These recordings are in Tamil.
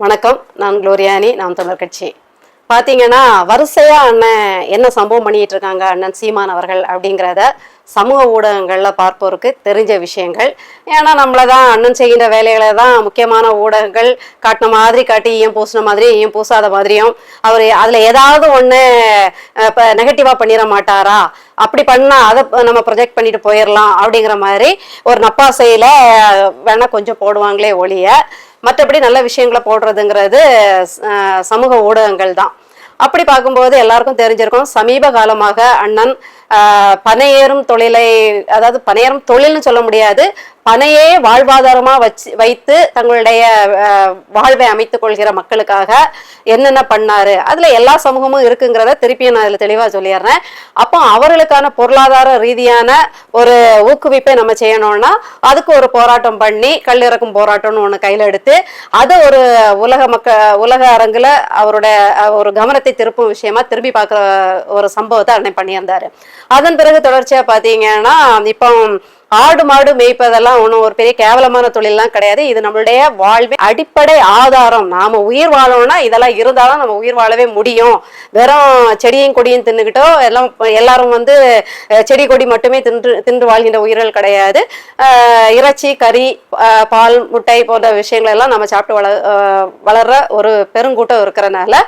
வணக்கம். நான் குளோரியானி நாம் தமிழ் கட்சி. பார்த்தீங்கன்னா வரிசையாக அண்ணன் என்ன சம்பவம் பண்ணிட்டு இருக்காங்க அண்ணன் சீமான் அவர்கள் அப்படிங்கிறத சமூக ஊடகங்களில் பார்ப்போருக்கு தெரிஞ்ச விஷயங்கள். ஏன்னா நம்மளை தான் அண்ணன் செய்கின்ற வேலைகளை தான் முக்கியமான ஊடகங்கள் காட்டின மாதிரி காட்டி ஈயம் பூசின மாதிரியும் ஈயம் பூசாத மாதிரியும் அவர் அதில் ஏதாவது ஒன்று இப்போ நெகட்டிவாக பண்ணிட மாட்டாரா? அப்படி பண்ணா அதை நம்ம ப்ரொஜெக்ட் பண்ணிட்டு போயிடலாம் அப்படிங்கிற மாதிரி ஒரு நப்பாசையில வேணா கொஞ்சம் போடுவாங்களே ஒழிய மற்றபடி நல்ல விஷயங்களை போடுறதுங்கிறது சமூக ஊடகங்கள் தான். அப்படி பார்க்கும்போது எல்லாருக்கும் தெரிஞ்சிருக்கும் சமீப காலமாக அண்ணன் பனையேறும் தொழிலை அதாவது பனையேறும் தொழில்னு சொல்ல முடியாது பனையே வாழ்வாதாரமா வச்சு வைத்து தங்களுடைய வாழ்வை அமைத்துக் கொள்கிற மக்களுக்காக என்னென்ன பண்ணாரு? அதுல எல்லா சமூகமும் இருக்குங்கிறத திருப்பியும் நான் இதுல தெளிவா சொல்லிடுறேன். அப்போ அவர்களுக்கான பொருளாதார ரீதியான ஒரு ஊக்குவிப்பை நம்ம செய்யணும்னா அதுக்கு ஒரு போராட்டம் பண்ணி கல்லிறக்கும் போராட்டம்னு ஒன்று கையில் எடுத்து அதை ஒரு உலக மக்க உலக அரங்குல அவருடைய ஒரு கவனத்தை திருப்பும் விஷயமா திரும்பி பார்க்குற ஒரு சம்பவத்தை அன்னை பண்ணியிருந்தாரு. அதன் பிறகு தொடர்ச்சியா பார்த்தீங்கன்னா இப்போ ஆடு மாடு மேய்ப்பதெல்லாம் ஒன்றும் ஒரு பெரிய கேவலமான தொழிலெலாம் கிடையாது. இது நம்மளுடைய வாழ்வின் அடிப்படை ஆதாரம். நாம் உயிர் வாழணும்னா இதெல்லாம் இருந்தாலும் நம்ம உயிர் வாழவே முடியும். வெறும் செடியும் கொடியும் தின்னுக்கிட்டோ எல்லாம் எல்லாரும் வந்து செடி கொடி மட்டுமே தின்று தின்று வாழ்கின்ற உயிர்கள் கிடையாது. இறைச்சி கறி பால் முட்டை போன்ற விஷயங்கள் எல்லாம் நம்ம சாப்பிட்டு வள வளர்ற ஒரு பெருங்கூட்டம் இருக்கிறனால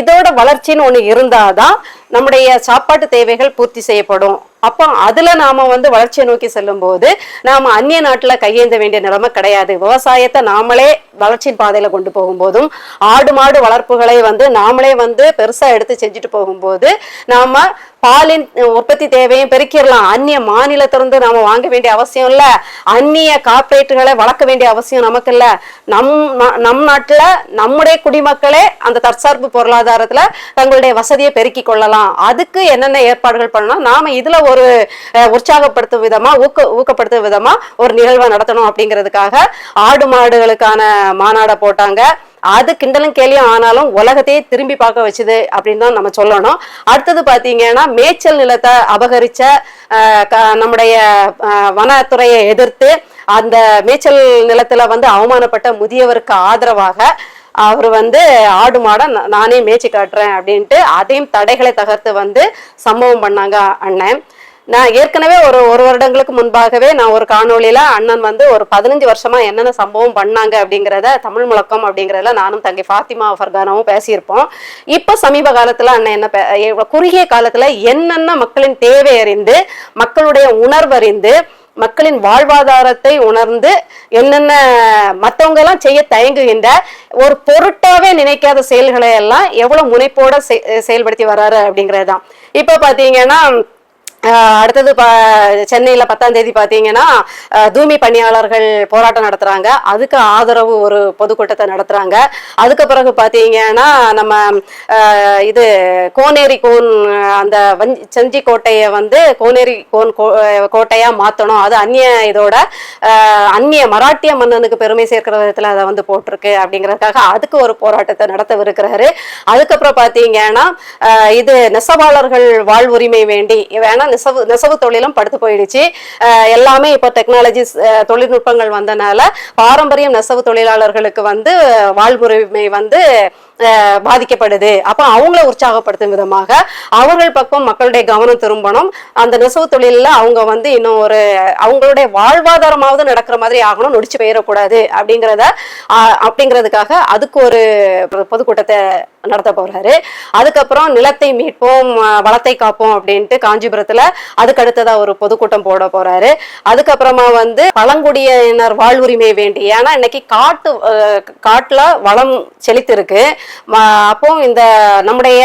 இதோட வளர்ச்சின்னு ஒன்று இருந்தால் தான் நம்முடைய சாப்பாட்டு தேவைகள் பூர்த்தி செய்யப்படும். அப்போ அதுல நாம வந்து வளர்ச்சியை நோக்கி செல்லும்போது நாம் நாம அந்நிய நாட்டில் கையேந்த வேண்டிய நிலைமை கிடையாது. விவசாயத்தை நாமளே வளர்ச்சியின் பாதையில கொண்டு போகும்போதும் ஆடு மாடு வளர்ப்புகளை வந்து நாமளே வந்து பெருசா எடுத்து செஞ்சுட்டு போகும்போது நாம பாலின் உற்பத்தி தேவையும் பெருக்கிடலாம். அந்நிய மாநிலத்திலிருந்து நாம வாங்க வேண்டிய அவசியம் இல்ல. அந்நிய கார்ப்பரேட்டுகளை வளர்க்க வேண்டிய அவசியம் நமக்கு இல்ல. நம் நம் நாட்டுல நம்முடைய குடிமக்களே அந்த தற்சார்பு பொருளாதாரத்துல தங்களுடைய வசதியை பெருக்கிக் கொள்ளலாம். அதுக்கு என்னென்ன ஏற்பாடுகள் பண்ணணும்? நாம இதுல ஒரு உற்சாகப்படுத்தும் விதமா ஊக்க ஊக்கப்படுத்தும் விதமா ஒரு நிகழ்வை நடத்தணும் அப்படிங்கிறதுக்காக ஆடு மாடுகளுக்கான மாநாடை போட்டாங்க. அது கிண்டலும் கேலியும் ஆனாலும் உலகத்தையே திரும்பி பார்க்க வச்சுது அப்படின்னு தான் நம்ம சொல்லணும். அடுத்தது பார்த்தீங்கன்னா மேய்ச்சல் நிலத்தை அபகரிச்ச க- நம்முடைய வனத்துறையை எதிர்த்து அந்த மேய்ச்சல் நிலத்துல வந்து அவமானப்பட்ட முதியவருக்கு ஆதரவாக அவர் வந்து ஆடு மாடை நானே மேய்ச்சி காட்டுறேன் அப்படின்ட்டு அதையும் தடைகளை தகர்த்து வந்து சம்பவம் பண்ணாங்க அண்ணன். நான் ஏற்கனவே ஒரு ஒரு வருடங்களுக்கு முன்பாகவே நான் ஒரு காணொலியில அண்ணன் வந்து ஒரு பதினஞ்சு வருஷமா என்னென்ன சம்பவம் பண்ணாங்க அப்படிங்கிறத தமிழ் முழக்கம் அப்படிங்கிறதுல நானும் தங்கை ஃபாத்திமா ஃபர்கானாவும் பேசியிருப்போம். இப்போ சமீப காலத்துல அண்ணன் என்ன பே- குறுகிய காலத்துல என்னென்ன மக்களின் தேவை அறிந்து மக்களுடைய உணர்வறிந்து மக்களின் வாழ்வாதாரத்தை உணர்ந்து என்னென்ன மத்தவங்க எல்லாம் செய்ய தயங்குகின்ற ஒரு பொருட்டாவே நினைக்காத செயல்களை எல்லாம் எவ்வளவு முனைப்போட செ- செயல்படுத்தி வர்றாரு அப்படிங்கறதுதான். இப்ப இப்போ பாத்தீங்கன்னா அடுத்தது ப சென்னையில் பத்தாம் தேதி பார்த்தீங்கன்னா தூய்மை பணியாளர்கள் போராட்டம் நடத்துகிறாங்க அதுக்கு ஆதரவு ஒரு பொதுக்கூட்டத்தை நடத்துகிறாங்க அதுக்கு பிறகு பார்த்தீங்கன்னா நம்ம இது கோனேரி கோன் அந்த வஞ்சி செஞ்சி கோட்டையை வந்து கோனேரி கோன் கோ கோட்டையாக மாற்றணும் அது அந்நிய இதோட அந்நிய மராட்டிய மன்னனுக்கு பெருமை சேர்க்கிற விதத்தில் அதை வந்து போட்டிருக்கு அப்படிங்கிறதுக்காக அதுக்கு ஒரு போராட்டத்தை நடத்தவிருக்கிறாரு. அதுக்கப்புறம் பார்த்தீங்கன்னா இது நெசவாளர்கள் வாழ்வுரிமை வேண்டி வேணா நெசவு நெசவு தொழிலும் படுத்து போயிடுச்சு. எல்லாமே இப்போ டெக்னாலஜிஸ் தொழில்நுட்பங்கள் வந்தனால பாரம்பரியம் நெசவு தொழிலாளர்களுக்கு வந்து வாழ்முறைமை வந்து பாதிக்கப்படுது. அப்போ அவங்கள உற்சாகப்படுத்தும் விதமாக அவர்கள் பக்கம் மக்களுடைய கவனம் திரும்பணும். அந்த நெசவு தொழிலில் அவங்க வந்து இன்னும் ஒரு அவங்களுடைய வாழ்வாதாரமாவது நடக்கிற மாதிரி ஆகணும். நொடிச்சு போயிடக்கூடாது அப்படிங்கிறத அப்படிங்கிறதுக்காக அதுக்கு ஒரு பொதுக்கூட்டத்தை நடத்த போறாரு. அதுக்கப்புறம் நிலத்தை மீட்போம் வளத்தை காப்போம் அப்படின்ட்டு காஞ்சிபுரத்துல அதுக்கு அடுத்ததா ஒரு பொதுக்கூட்டம் போட போறாரு. அதுக்கப்புறமா வந்து பழங்குடியினர் வாழ்வுரிமை வேண்டி ஏன்னா இன்னைக்கு காட்டு காட்டுல வளம் செழித்திருக்கு. அப்போ இந்த நம்முடைய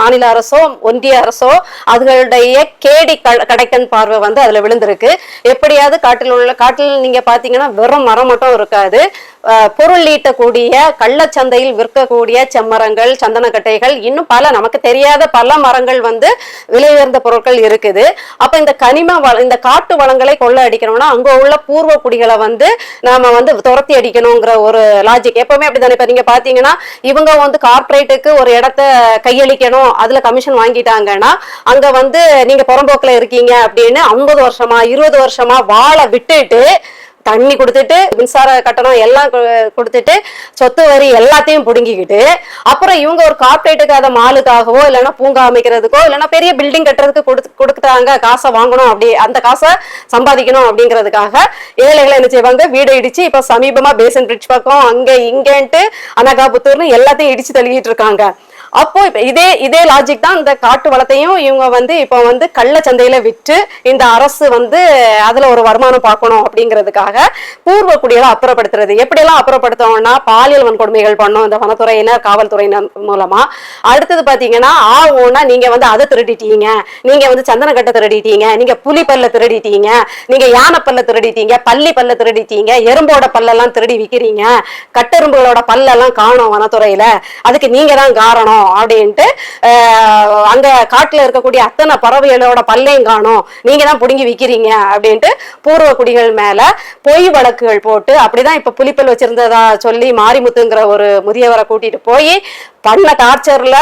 மாநில அரசோ ஒன்றிய அரசோ அதுகளுடைய கேடி கடைக்கன் பார்வை வந்து அதுல விழுந்திருக்கு. எப்படியாவது காட்டில் உள்ள காட்டில் நீங்க பாத்தீங்கன்னா வெறும் மரம் மட்டும் இருக்காது. பொருள் ஈட்டக்கூடிய கள்ளச்சந்தையில் விற்கக்கூடிய செம்மரங்கள் சந்தனக்கட்டைகள் இன்னும் பல நமக்கு தெரியாத பல மரங்கள் வந்து விலை உயர்ந்த பொருட்கள் இருக்குது. அப்ப இந்த கனிம வள இந்த காட்டு வளங்களை கொள்ள அடிக்கணும்னா அங்க உள்ள பூர்வ குடிகளை வந்து நாம வந்து துரத்தி அடிக்கணுங்கிற ஒரு லாஜிக் எப்பவுமே அப்படிதானே? இப்ப நீங்க பாத்தீங்கன்னா இவங்க வந்து கார்பரேட்டுக்கு ஒரு இடத்த கையளிக்கணும் அதுல கமிஷன் வாங்கிட்டாங்கன்னா அங்க வந்து நீங்க புறம்போக்குல இருக்கீங்க அப்படின்னு ஐம்பது வருஷமா இருபது வருஷமா வாழை விட்டுட்டு தண்ணி கொடுத்துட்டு மின்சார கட்டணம் எல்லாம் கொடுத்துட்டு சொத்து வரி எல்லாத்தையும் பிடுங்கிக்கிட்டு அப்புறம் இவங்க ஒரு கார்ப்பரேட்டுக்கு அதை மாலுக்காகவோ இல்லைன்னா பூங்கா அமைக்கிறதுக்கோ இல்லைன்னா பெரிய பில்டிங் கட்டுறதுக்கு கொடுத்து கொடுத்துட்டாங்க காசை வாங்கணும் அப்படி அந்த காசை சம்பாதிக்கணும் அப்படிங்கிறதுக்காக ஏழைகளை என்ன செய்வாங்க? வீடு இடிச்சு இப்ப சமீபமா பேசன் பிரிட்ஜ் பக்கம் அங்க இங்கன்ட்டு அனகாபுத்தூர்னு எல்லாத்தையும் இடிச்சு தள்ளிக்கிட்டு இருக்காங்க. அப்போ இதே இதே லாஜிக் தான் இந்த காட்டு வளத்தையும் இவங்க வந்து இப்போ வந்து கள்ள சந்தையில விற்று இந்த அரசு வந்து அதுல ஒரு வருமானம் பார்க்கணும் அப்படிங்கிறதுக்காக பூர்வ குடிகளை அப்புறப்படுத்துறது. எப்படியெல்லாம் அப்புறப்படுத்தோம்னா பாலியல் வன்கொடுமைகள் பண்ணோம் இந்த வனத்துறையினர் காவல்துறையினர் மூலமா. அடுத்தது பாத்தீங்கன்னா ஆ ஓனா நீங்க வந்து அதை திருடிட்டீங்க. நீங்க வந்து சந்தனக்கட்டை திருடிட்டீங்க. நீங்க புலி பல்ல திருடிட்டீங்க. நீங்க யானை பல்ல திருடிட்டீங்க. பள்ளி பல்ல திருடிட்டீங்க. எறும்போட பல்லெல்லாம் திருடி விற்கிறீங்க கட்டெரும்புகளோட பல்லெல்லாம் காணோம் வனத்துறையில. அதுக்கு நீங்க தான் காரணம். அப்படின்ட்டு ஆஹ், அங்க காட்டுல இருக்கக்கூடிய அத்தனை பறவைகளோட பல்லையும் காணும். நீங்க தான் புடுங்கி விற்கிறீங்க அப்படின்ட்டு பூர்வ குடிகள் மேல பொய் வழக்குகள் போட்டு அப்படிதான் இப்ப புலிப்பல் வச்சிருந்ததா சொல்லி மாரிமுத்துங்கிற ஒரு முதியவரை கூட்டிட்டு போய் பண்ண டார்ச்சர்ல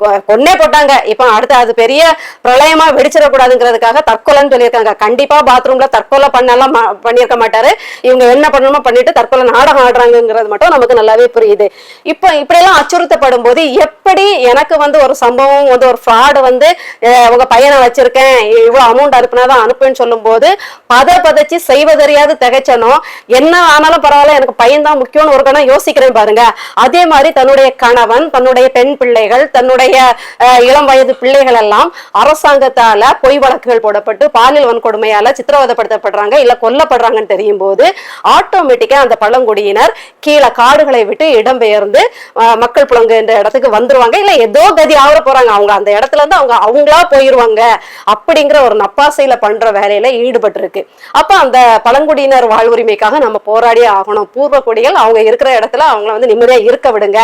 கொ- கொன்னே போட்டாங்க. இப்போ அடுத்து அது பெரிய பிரளயமா வெடிச்சிடக்கூடாதுங்கிறதுக்காக தற்கொலைன்னு சொல்லியிருக்காங்க. கண்டிப்பா பாத்ரூம்ல தற்கொலை பண்ணலாம் ம- பண்ணியிருக்க மாட்டாரு. இவங்க என்ன பண்ணணுமோ பண்ணிட்டு தற்கொலை நாடகம் ஆடுறாங்கங்கிறது மட்டும் நமக்கு நல்லாவே புரியுது. இப்போ இப்படியெல்லாம் அச்சுறுத்தப்படும் போது எப்படி எனக்கு வந்து ஒரு சம்பவம் வந்து ஒரு ஃப்ராடு வந்து உங்க பையனை வச்சிருக்கேன் இவ்வளவு அமௌண்ட் அனுப்புனாதான் அனுப்புன்னு சொல்லும் போது பத பதச்சு செய்வதறியாது திகைச்சனும் என்ன ஆனாலும் பரவாயில்ல எனக்கு பையன் தான் முக்கியம்னு ஒரு கணம் யோசிக்கிறேன் பாருங்க. அதே மாதிரி தன்னுடைய கணவன் தன்னுடைய பெண் பிள்ளைகள் தன்னுடைய இளம் வயது பிள்ளைகள் எல்லாம் அரசாங்கத்தால பொய் வழக்குகள் போடப்பட்டு பாலியல் வன்கொடுமையால சித்திரவதப்படுத்தப்படுறாங்க இல்ல கொல்லப்படுறாங்கன்னு தெரியும் போது ஆட்டோமேட்டிக்கா அந்த பழங்குடியினர் கீழே காடுகளை விட்டு இடம்பெயர்ந்து மக்கள் மக்கள் புலங்குன்ற இடத்துக்கு வந்துருவாங்க. இல்ல ஏதோ கதி ஆவர போறாங்க. அவங்க அந்த இடத்துல இருந்து அவங்க அவங்களா போயிருவாங்க. அப்படிங்கிற ஒரு நப்பாசையில பண்ற வேலையில ஈடுபட்டு இருக்கு அப்ப அந்த பழங்குடியினர் வாழ்வுரிமைக்காக நம்ம போராடியே ஆகணும். பூர்வ குடிகள் அவங்க இருக்கிற இடத்துல அவங்கள வந்து நிம்மதியா இருக்க விடுங்க.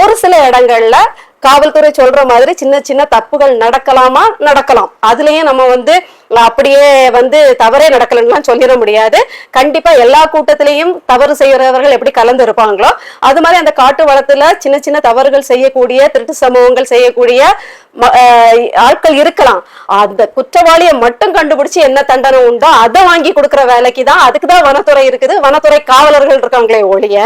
ஒரு சில இடங்கள்ல காவல்துறை சொல்ற மாதிரி சின்ன சின்ன தப்புகள் நடக்கலாமா? நடக்கலாம். அதுலயும் நம்ம வந்து அப்படியே வந்து தவறே நடக்கலன்னுலாம் சொல்லிட முடியாது. கண்டிப்பா எல்லா கூட்டத்திலையும் தவறு செய்யறவர்கள் எப்படி கலந்து இருப்பாங்களோ அது மாதிரி அந்த காட்டு வளத்துல சின்ன சின்ன தவறுகள் செய்யக்கூடிய திருட்டு சம்பவங்கள் செய்யக்கூடிய ம- ஆட்கள் இருக்கலாம். அந்த குற்றவாளியை மட்டும் கண்டுபிடிச்சு என்ன தண்டனை உண்டோ அதை வாங்கி கொடுக்குற வேலைக்கு தான் அதுக்கு தான் வனத்துறை இருக்குது. வனத்துறை காவலர்கள் இருக்காங்களே ஒழிய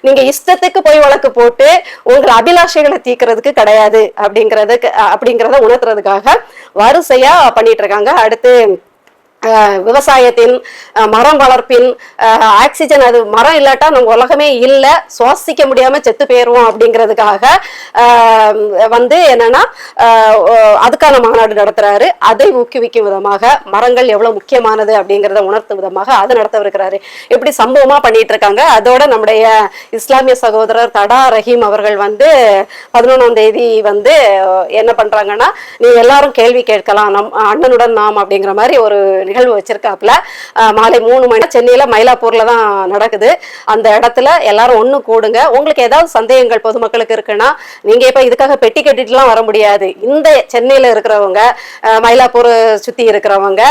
நீங்க இஷ்டத்துக்கு போய் வழக்கு போட்டு உங்கள் அபிலாஷைகளை தீக்கிறதுக்கு கிடையாது அப்படிங்கிறதுக்கு அப்படிங்கிறத உணர்த்துறதுக்காக வரிசையா பண்ணிட்டு இருக்காங்க. அடுத்து tempo விவசாயத்தின் மரம் வளர்ப்பின் ஆக்சிஜன் அது மரம் இல்லாட்டா நம்ம உலகமே இல்லை சுவாசிக்க முடியாம செத்து போயிருவோம் அப்படிங்கிறதுக்காக வந்து என்னன்னா அதுக்கான மாநாடு நடத்துறாரு. அதை ஊக்குவிக்கும் விதமாக மரங்கள் எவ்வளவு முக்கியமானது அப்படிங்கிறத உணர்த்தும் விதமாக அதை நடத்தவிருக்கிறாரு. இப்படி சம்பவமா பண்ணிட்டு இருக்காங்க அதோட நம்முடைய இஸ்லாமிய சகோதரர் தடா ரஹீம் அவர்கள் வந்து பதினொன்றாம் தேதி வந்து என்ன பண்றாங்கன்னா நீ எல்லாரும் கேள்வி கேட்கலாம் நம் அண்ணனுடன் நாம் அப்படிங்கிற மாதிரி ஒரு நிகழ்வு வச்சிருக்காப்புல. மாலை மூணு மணி சென்னையில மயிலாப்பூர்ல தான் நடக்குது. அந்த இடத்துல எல்லாரும் ஒண்ணு கூடுங்க. உங்களுக்கு ஏதாவது சந்தேகங்கள் பொதுமக்களுக்கு இருக்குன்னா நீங்க இப்ப இதுக்காக பெட்டி கட்டிட்டுலாம் வர முடியாது. இந்த சென்னையில இருக்கிறவங்க மயிலாப்பூர் சுத்தி இருக்கிறவங்க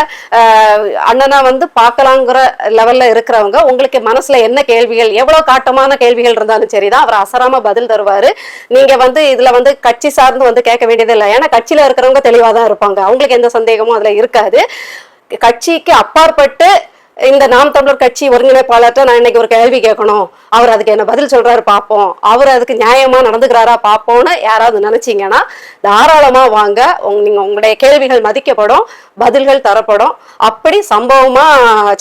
அண்ணனா வந்து பார்க்கலாங்கிற லெவல்ல இருக்கிறவங்க உங்களுக்கு மனசுல என்ன கேள்விகள் எவ்வளவு காட்டமான கேள்விகள் இருந்தாலும் சரிதான் அவர் அசராம பதில் தருவாரு. நீங்க வந்து இதுல வந்து கட்சி சார்ந்து வந்து கேட்க வேண்டியது இல்லை. ஏன்னா கட்சியில இருக்கிறவங்க தெளிவா தான் இருப்பாங்க. அவங்களுக்கு எந்த சந்தேகமும் அதுல இருக்காது. கட்சிக்கு அப்பாற்பட்டு இந்த நாம் தமிழர் கட்சி ஒருங்கிணைப்பாளர்கிட்ட நான் இன்னைக்கு ஒரு கேள்வி கேட்கணும். அவர் அதுக்கு என்ன பதில் சொல்றாரு பார்ப்போம் அவர் அதுக்கு நியாயமா நடந்துக்கிறாரா பார்ப்போம்னு யாராவது நினைச்சீங்கன்னா தாராளமா வாங்க. உங்க- நீங்க உங்களுடைய கேள்விகள் மதிக்கப்படும் பதில்கள் தரப்படும். அப்படி சம்பவமா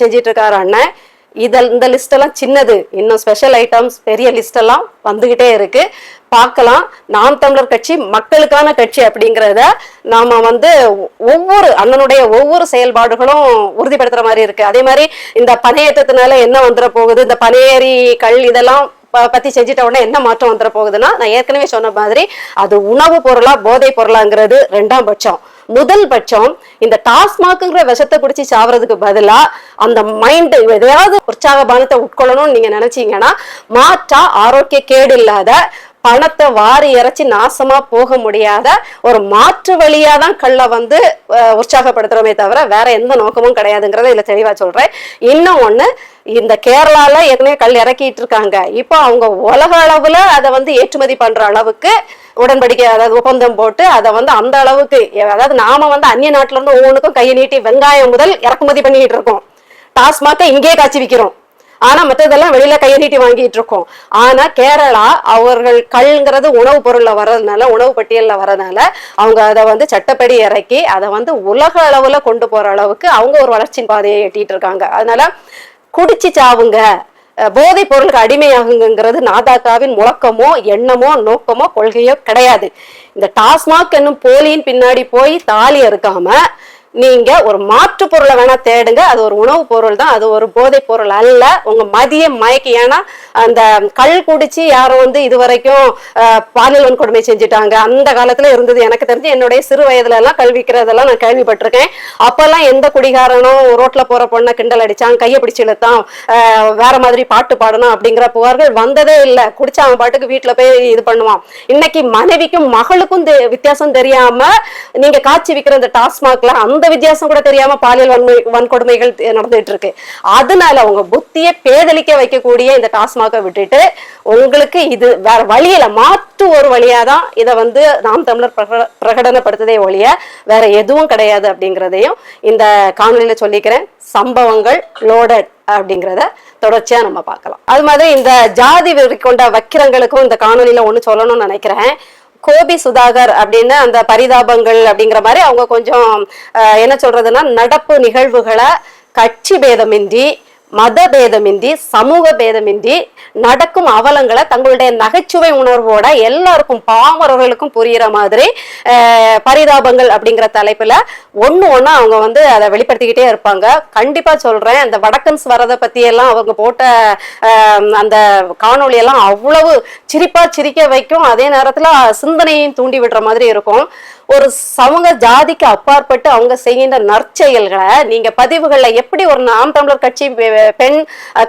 செஞ்சிட்டு இருக்காரு அண்ணன். இதில் இந்த லிஸ்டெல்லாம் சின்னது. இன்னும் ஸ்பெஷல் ஐட்டம்ஸ் பெரிய லிஸ்டெல்லாம் வந்துக்கிட்டே இருக்கு. பார்க்கலாம். நாம் தமிழர் கட்சி மக்களுக்கான கட்சி அப்படிங்கிறத நாம வந்து ஒவ்வொரு அண்ணனுடைய ஒவ்வொரு செயல்பாடுகளும் உறுதிப்படுத்துற மாதிரி இருக்கு. அதே மாதிரி இந்த பனையேற்றத்தினால என்ன வந்துட போகுது? இந்த பனையேறி கல் இதெல்லாம் ப- பத்தி செஞ்சிட்ட உடனே என்ன மாற்றம் வந்துட போகுதுன்னா நான் ஏற்கனவே சொன்ன மாதிரி அது உணவு பொருளா போதை பொருளாங்கிறது ரெண்டாம் பட்சம். முதல் பட்சம் இந்த டாஸ்மாக்குங்கிற விஷத்தை குடிச்சு சாவறதுக்கு பதிலா அந்த மைண்ட் எதையாவது உற்சாக பானத்தை உட்கொள்ளணும்னு நீங்க நினைச்சீங்கன்னா மாற்றா ஆரோக்கிய கேடு இல்லாத பணத்தை வாரி இறைச்சி நாசமா போக முடியாத ஒரு மாற்று வழியா தான் கல்லை வந்து உற்சாகப்படுத்துறோமே தவிர வேற எந்த நோக்கமும் கிடையாதுங்கிறத இதுல தெளிவா சொல்றேன். இன்னும் ஒண்ணு இந்த கேரளால ஏற்கனவே கல் இறக்கிட்டு இருக்காங்க. இப்போ அவங்க உலக அளவுல அதை வந்து ஏற்றுமதி பண்ற அளவுக்கு உடன்படிக்கை அதாவது ஒப்பந்தம் போட்டு அதை வந்து அந்த அளவுக்கு அதாவது நாம வந்து அந்நிய நாட்டுல இருந்து ஒவ்வொன்றுக்கும் கையை நீட்டி வெங்காயம் முதல் இறக்குமதி பண்ணிட்டு இருக்கோம். டாஸ்மாக இங்கேயே காய்ச்சி விற்கிறோம் ஆனா மற்றதெல்லாம் வெளியில கையை நீட்டி வாங்கிட்டு இருக்கோம். ஆனா கேரளா அவர்கள் கல்ங்கிறது உணவுப் பொருள்ல வர்றதுனால உணவு பட்டியல்ல வர்றதுனால அவங்க அதை வந்து சட்டப்படி இறக்கி அதை வந்து உலக அளவுல கொண்டு போற அளவுக்கு அவங்க ஒரு வளர்ச்சியின் பாதையை எட்டிட்டு இருக்காங்க. அதனால குடிச்சு சாவுங்க. போதைப் பொருளுக்கு அடிமையாகுங்கிறது நாதாக்காவின் முழக்கமோ எண்ணமோ நோக்கமோ கொள்கையோ கிடையாது. இந்த டாஸ்மாக் என்னும் போலியின் பின்னாடி போய் தாலி அறுக்காம நீங்க ஒரு மாற்று பொருளை வேணா தேடுங்க. அது ஒரு உணவுப் பொருள் தான். அது ஒரு போதை பொருள் அல்ல. உங்க மதிய மயக்கி ஏன்னா அந்த கல் குடிச்சு யாரும் வந்து இது வரைக்கும் பாலியல் வன்கொடுமை செஞ்சுட்டாங்க. அந்த காலத்துல இருந்தது. எனக்கு தெரிஞ்சு என்னுடைய சிறு வயதுல எல்லாம் கல்விக்கிறதெல்லாம் நான் கேள்விப்பட்டிருக்கேன். அப்பெல்லாம் எந்த குடிகாரனும் ரோட்ல போற பொண்ணை கிண்டல் அடிச்சான் கையை பிடிச்சு இழுத்தான் வேற மாதிரி பாட்டு பாடணும் அப்படிங்கிற புகார்கள் வந்ததே இல்லை. குடிச்சா அவன் பாட்டுக்கு வீட்டுல போய் இது பண்ணுவான். இன்னைக்கு மனைவிக்கும் மகளுக்கும் தெ- வித்தியாசம் தெரியாம நீங்க காட்சி விற்கிற இந்த டாஸ்மாக்ல அந்த வித்தியாசம் கூட தெரியாம பாலியல் வன்மை வன்கொடுமைகள் நடந்துட்டு இருக்கு அதனால உங்க புத்தியை பேதலிக்க வைக்கக்கூடிய இந்த டாஸ்மாகை விட்டுட்டு உங்களுக்கு இது வேற வழியில மாற்று ஒரு வழியாதான் இதை வந்து நாம் தமிழர் பிரக- பிரகடனப்படுத்ததே ஒழிய வேற எதுவும் கிடையாது அப்படிங்கிறதையும் இந்த காணொலியில சொல்லிக்கிறேன். சம்பவங்கள் லோடட் அப்படிங்கிறத தொடர்ச்சியா நம்ம பார்க்கலாம். அது மாதிரி இந்த ஜாதி வெறி கொண்ட வக்கிரங்களுக்கும் இந்த காணொலியில ஒன்று சொல்லணும்னு நினைக்கிறேன். கோபி சுதாகர் அப்படின்னு அந்த பரிதாபங்கள் அப்படிங்கிற மாதிரி அவங்க கொஞ்சம் என்ன சொல்றதுன்னா நடப்பு நிகழ்வுகளை கட்சி பேதமின்றி மத பேதமின்றி சமூக பேதமின்றி நடக்கும் அவலங்களை தங்களுடைய நகைச்சுவை உணர்வோட எல்லாருக்கும் பாமரர்களுக்கும் புரியிற மாதிரி பரிதாபங்கள் அப்படிங்கிற தலைப்புல ஒன்று ஒன்றா அவங்க வந்து அதை வெளிப்படுத்திக்கிட்டே இருப்பாங்க. கண்டிப்பா சொல்றேன் அந்த வடக்கன்ஸ் வரதை பத்தி எல்லாம் அவங்க போட்ட அந்த காணொளி எல்லாம் அவ்வளவு சிரிப்பா சிரிக்க வைக்கும். அதே நேரத்துல சிந்தனையும் தூண்டி விடுற மாதிரி இருக்கும். ஒரு சமூக ஜாதிக்கு அப்பாற்பட்டு அவங்க செய்கின்ற நற்செயல்களை நீங்க பதிவுகள்ல எப்படி ஒரு நாம் தமிழர் கட்சி பெண்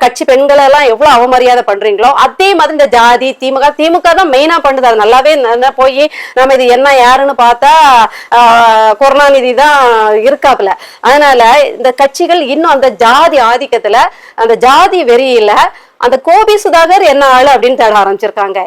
கட்சி பெண்களை எல்லாம் எவ்வளவு அவமரியாதை பண்றீங்களோ அதே மாதிரி இந்த ஜாதி திமுக திமுக தான் மெயினா பண்ணுது அது நல்லாவே போய் நம்ம இது என்ன யாருன்னு பார்த்தா கருணாநிதி தான் இருக்காப்புல. அதனால இந்த கட்சிகள் இன்னும் அந்த ஜாதி ஆதிக்கத்துல அந்த ஜாதி வெறியில அந்த கோபி சுதாகர் என்ன ஆளு அப்படின்னு தேட ஆரம்பிச்சிருக்காங்க.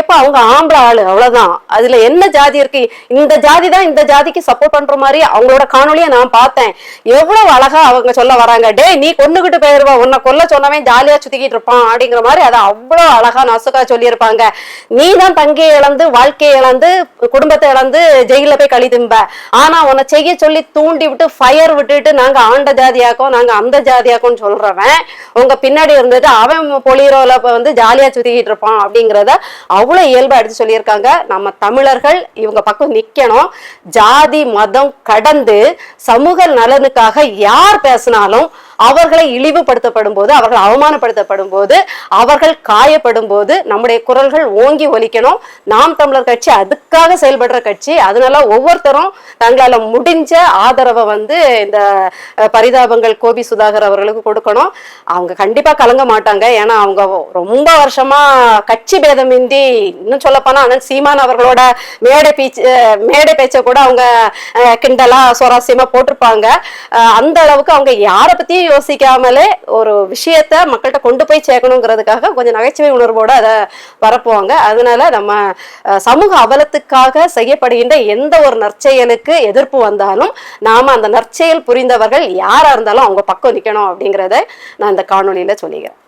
எப்ப அவங்க ஆம்பளை ஆளு அவ்வளவுதான். அதுல என்ன ஜாதி இருக்கு? இந்த ஜாதி தான் இந்த ஜாதிக்கு சப்போர்ட் பண்ற மாதிரி அவங்களோட காணொலியை நான் பார்த்தேன். எவ்வளவு அழகா அவங்க சொல்ல வராங்க. டே நீ கொண்டுகிட்டு போயிருவா. உன்னை கொல்ல சொன்னவன் ஜாலியா சுத்திக்கிட்டு இருப்பான் அப்படிங்கிற மாதிரி அதை அவ்வளவு அழகா நசுக்கா சொல்லியிருப்பாங்க. நீ தான் தங்கியை இழந்து வாழ்க்கையை இழந்து குடும்பத்தை இழந்து ஜெயில போய் கழி திம்ப. ஆனா உன்னை செய்ய சொல்லி தூண்டி விட்டு ஃபயர் விட்டுட்டு நாங்க ஆண்ட ஜாதியாக்கோ நாங்க அந்த ஜாதியாக்கோம்னு சொல்றவன் உங்க பின்னாடி இருந்துட்டு அவன் பொலியரோல வந்து ஜாலியா சுத்திக்கிட்டு இருப்பான் அப்படிங்கிறத அவ்வளோ இயல்பாக எடுத்து சொல்லியிருக்காங்க. நம்ம தமிழர்கள் இவங்க பக்கம் நிற்கணும் ஜாதி மதம் கடந்து சமூக நலனுக்காக யார் பேசினாலும் அவர்களை இழிவுபடுத்தப்படும் போது அவர்கள் அவமானப்படுத்தப்படும் போது அவர்கள் காயப்படும் போது நம்முடைய குரல்கள் ஓங்கி ஒலிக்கணும். நாம் தமிழர் கட்சி அதுக்காக செயல்படுற கட்சி. அதனால ஒவ்வொருத்தரும் தங்களால முடிஞ்ச ஆதரவை வந்து இந்த பரிதாபங்கள் கோபி சுதாகர் அவர்களுக்கு கொடுக்கணும். அவங்க கண்டிப்பா கலங்க மாட்டாங்க. ஏன்னா அவங்க ரொம்ப வருஷமா கட்சி பேதமின்றி இன்னும் சொல்ல போனா அண்ணன் சீமான் அவர்களோட மேடை பீச்சு மேடை பேச்சை கூட அவங்க கிண்டலா சுவாரஸ்யமா போட்டிருப்பாங்க. அந்த அளவுக்கு அவங்க யாரை பத்தி யோசிக்காமலே ஒரு விஷயத்த மக்கள்கிட்ட கொண்டு போய் சேர்க்கணுங்கிறதுக்காக கொஞ்சம் நகைச்சுவை உணர்வோட அதை பரப்புவாங்க அதனால நம்ம சமூக அவலத்துக்காக செய்யப்படுகின்ற எந்த ஒரு நற்செயலுக்கு எதிர்ப்பு வந்தாலும் நாம அந்த நற்செயல் புரிந்தவர்கள் யாரா இருந்தாலும் அவங்க பக்கம் நிக்கணும் அப்படிங்கிறத நான் இந்த காணொளியில சொல்லிக்கிறேன்.